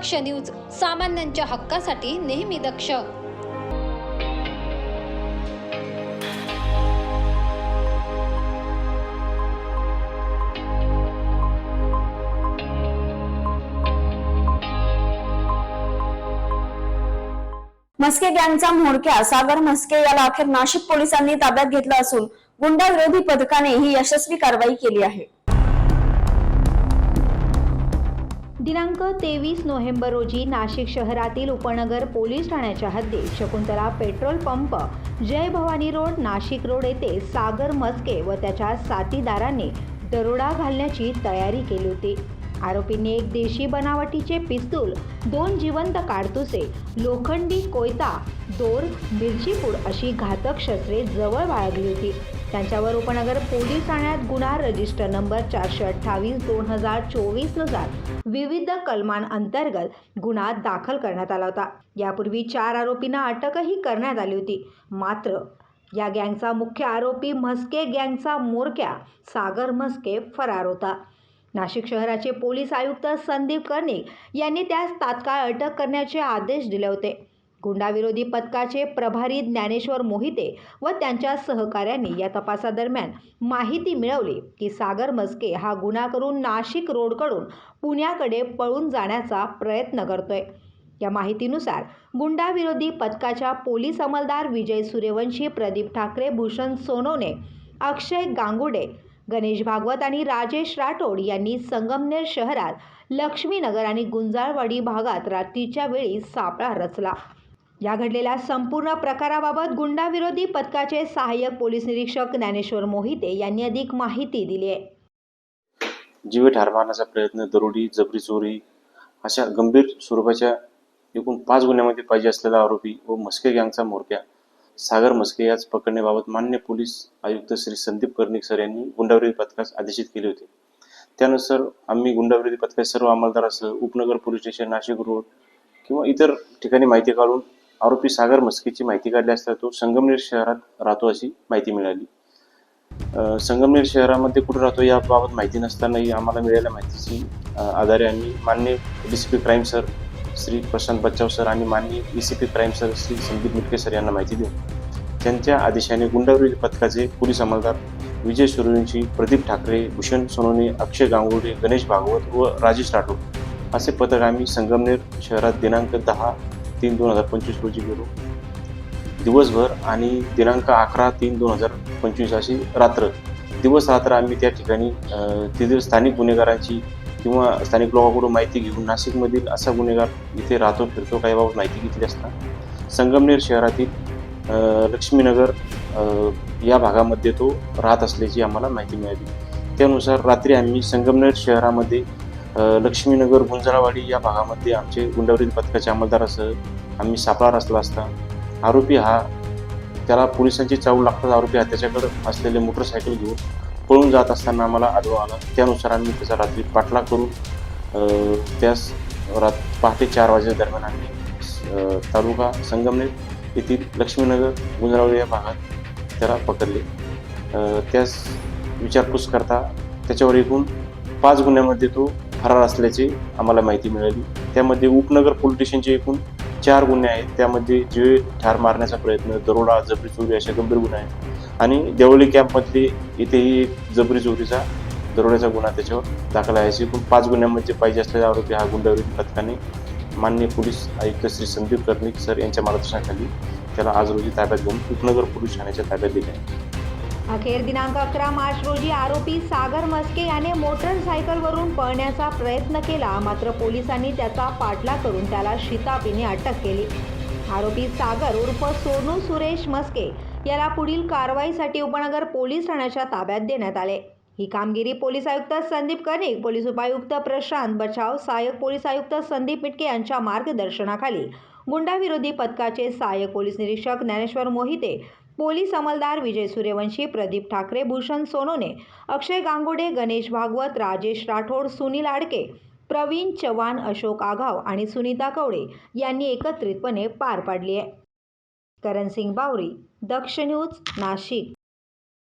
दक्ष news सामान्यांच्या हक्कासाठी नेहमी दक्ष. मस्के गँगचा म्होरक्या सागर मस्के याला अखेर नाशिक पोलिसांनी ताब्यात घेतलं असून गुंडाविरोधी पथकाने ही यशस्वी कारवाई केली आहे. दिनांक तेवीस नोव्हेंबर रोजी नाशिक शहरातील उपनगर पोलीस ठाण्याच्या हद्दीत Shakuntala petrol pump Jai Bhavani road Nashik road येथे सागर मस्के व त्याच्या साथीदारांनी दरोडा घालण्याची तयारी केली होती. आरोपींनी एक देशी बनावटीचे पिस्तूल दोन जिवंत काडतुसे लोखंडी कोयता दोर मिरचीपूड अशी घातक शस्त्रे जवळ बाळगली होती. त्यांच्यावर उपनगर पोलीस ठाण्यात गुन्हा रजिस्टर नंबर चारशे अठ्ठावीस दोन हजार चोवीसनुसार विविध कलमांअंतर्गत गुन्हा दाखल करण्यात आला होता. यापूर्वी चार आरोपींना अटकही करण्यात आली होती. मात्र या गँगचा मुख्य आरोपी म्हस्के गँगचा मोरक्या सागर म्हस्के फरार होता. नाशिक शहराचे पोलीस आयुक्त संदीप कर्णिक यांनी त्यास तात्काळ अटक करण्याचे आदेश दिले होते. गुंडाविरोधी पथकाचे प्रभारी ज्ञानेश्वर मोहिते व त्यांच्या सहकाऱ्यांनी या तपासादरम्यान माहिती मिळवली की सागर मस्के हा गुन्हा करून नाशिक रोडकडून पुण्याकडे पळून जाण्याचा प्रयत्न करतोय. या माहितीनुसार गुंडाविरोधी पथकाच्या पोलीस अंमलदार विजय सूर्यवंशी प्रदीप ठाकरे भूषण सोनवणे अक्षय गांगुडे गणेश भागवत आणि राजेश राठोड यांनी संगमनेर शहरात लक्ष्मीनगर आणि गुंजाळवाडी भागात रात्रीच्या वेळी सापळा रचला. या घडलेल्या संपूर्ण प्रकाराबाबत गुंडाविरोधी पथकाचे सहाय्यक पोलीस निरीक्षक ज्ञानेश्वर मोहिते यांनी अधिक माहिती दिली आहे. जीवे ठार मारण्याचा प्रयत्न दरोडी जबरी चोरी अशा गंभीर स्वरूपाच्या एकूण पाच गुन्ह्यामध्ये पाहिजे असलेला आरोपी व मस्के गँगचा मोरक्या सागर मस्के याच पकडण्याबाबत मान्य पोलीस आयुक्त श्री संदीप कर्णिक सर यांनी गुंडाविरोधी पथकास आदेशित केले होते. त्यानुसार आम्ही गुंडाविरोधी पथकाचे सर्व अंमलदारासह उपनगर पोलीस स्टेशन नाशिक रोड किंवा इतर ठिकाणी माहिती काढून आरोपी सागर मस्केची माहिती काढली असता तो संगमनेर शहरात राहतो अशी माहिती मिळाली. संगमनेर शहरामध्ये कुठे राहतो याबाबत माहिती नसतानाही आम्हाला मिळालेल्या माहितीची आधारे आम्ही मान्य D C P crime sir Shri Prashant Bachhav sir आणि मान्य A C P crime sir Shri Sandeep Mitke sir यांना माहिती देऊ त्यांच्या आदेशाने गुंडाविरोधी पथकाचे पोलीस अंमलदार विजय सुरवंशी प्रदीप ठाकरे भूषण सोनोनी अक्षय गांगुर्डे गणेश भागवत व राजेश राठोड असे पथक आम्ही संगमनेर शहरात दिनांक दहा तीन दोन हजार पंचवीस रोजी गेलो. दिवसभर आणि दिनांक अकरा तीन दोन हजार पंचवीस अशी रात्र. दिवस रात्र आम्ही त्या ठिकाणी अ, स्थानिक गुन्हेगारांची किंवा स्थानिक लोकांकडून माहिती घेऊन नाशिकमधील असा गुन्हेगार इथे राहतो फिरतो काही बाबत माहिती घेतली असता. संगमनेर शहरातील लक्ष्मीनगर या भागामध्ये तो राहत असल्याची आम्हाला माहिती मिळाली. त्यानुसार रात्री आम्ही संगमनेर शहरामध्ये लक्ष्मीनगर गुंजरावाडी या भागामध्ये आमचे गुंडावरील पथकाचे अंमलदारासह आम्ही सापळा रचला असता. आरोपी हा त्याला पोलिसांची चावू लागतात आरोपी हा त्याच्याकडं असलेले मोटरसायकल घेऊन पळून जात असताना आम्हाला आढळून आला. त्यानुसार आम्ही त्याचा रात्री पाठलाग करून त्यास रात पहाटे चार वाजे दरम्यान आम्ही तालुका संगमनेर येथील लक्ष्मीनगर गुंजरावली या भागात त्याला पकडले. त्यास विचारपूस करता त्याच्यावर एकूण पाच गुन्ह्यामध्ये तो फरार असल्याची आम्हाला माहिती मिळाली. त्यामध्ये उपनगर पोलीस स्टेशनचे एकूण चार गुन्हे आहेत. त्यामध्ये जे ठार मारण्याचा प्रयत्न दरोडा जबरी चोरी असे गंभीर गुन्हे आहेत. आणि देवळी कॅम्पमधले इथेही एक जबरी चोरीचा दरोड्याचा गुन्हा त्याच्यावर दाखल आहे. असे एकूण पाच गुन्ह्यांमध्ये पाहिजे असलेला आरोपी हा गुंडावरील पथकाने मान्य पोलीस आयुक्त श्री संदीप कर्णिक सर यांच्या मार्गदर्शनाखाली त्याला आज रोजी ताब्यात घेऊन उपनगर पोलीस ठाण्याच्या ताब्यात दिले आहे. अखेर दिनांक अकरा मार्च रोजी आरोपी सागर मस्के याने मोटरसायकलवरून पळण्याचा प्रयत्न केला. मात्र पोलिसांनी त्याचा पाठला करून त्याला शितापीने अटक केली. आरोपी सागर उर्फ सोनू सुरेश मस्के याला पुढील कारवाईसाठी उपनगर पोलीस ठाण्याच्या ताब्यात देण्यात आले. ही कामगिरी पोलीस आयुक्त संदीप कनिक पोलीस उपायुक्त प्रशांत बचाव सहाय्यक पोलीस आयुक्त संदीप मिटके यांच्या मार्गदर्शनाखाली गुंडाविरोधी पथकाचे सहाय्यक पोलीस निरीक्षक ज्ञानेश्वर मोहिते पोलीस अंमलदार विजय सूर्यवंशी प्रदीप ठाकरे भूषण सोनोने अक्षय गांगुडे गणेश भागवत राजेश राठोड सुनील आडके प्रवीण चव्हाण अशोक आघाव आणि सुनीता कवडे यांनी एकत्रितपणे पार पाडली आहे. करण सिंग बावरी दक्ष न्यूज नाशिक.